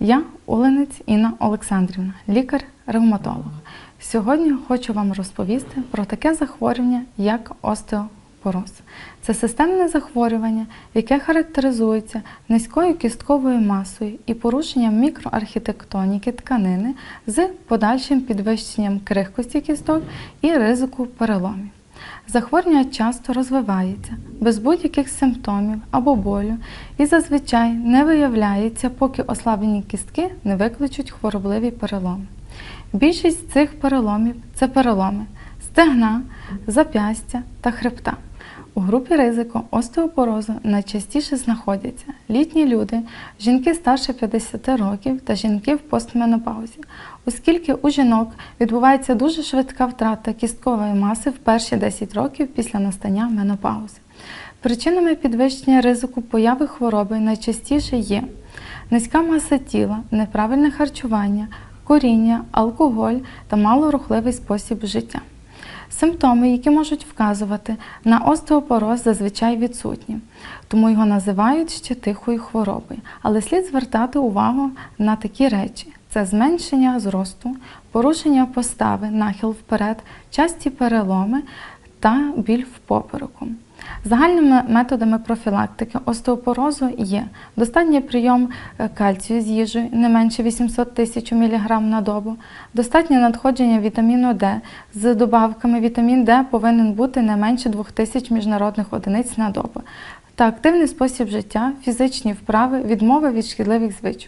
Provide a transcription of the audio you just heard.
Я Оленець Інна Олександрівна, лікар-ревматолог. Сьогодні хочу вам розповісти про таке захворювання, як остеопороз. Це системне захворювання, яке характеризується низькою кістковою масою і порушенням мікроархітектоніки тканини з подальшим підвищенням крихкості кісток і ризику переломів. Захворювання часто розвивається без будь-яких симптомів або болю і зазвичай не виявляється, поки ослаблені кістки не викличуть хворобливі переломи. Більшість цих переломів це переломи стегна, зап'ястя та хребта. У групі ризику остеопорозу найчастіше знаходяться літні люди, жінки старше 50 років та жінки в постменопаузі, оскільки у жінок відбувається дуже швидка втрата кісткової маси в перші 10 років після настання менопаузи. Причинами підвищення ризику появи хвороби найчастіше є низька маса тіла, неправильне харчування, куріння, алкоголь та малорухливий спосіб життя. Симптоми, які можуть вказувати на остеопороз, зазвичай відсутні, тому його називають ще тихою хворобою. Але слід звертати увагу на такі речі: це зменшення зросту, порушення постави, нахил вперед, часті переломи та біль в попереку. Загальними методами профілактики остеопорозу є достатній прийом е, кальцію з їжею не менше 800 тисяч мг на добу, достатнє надходження вітаміну Д з добавками вітамін Д повинен бути не менше 2000 міжнародних одиниць на добу та активний спосіб життя, фізичні вправи, відмови від шкідливих звичок.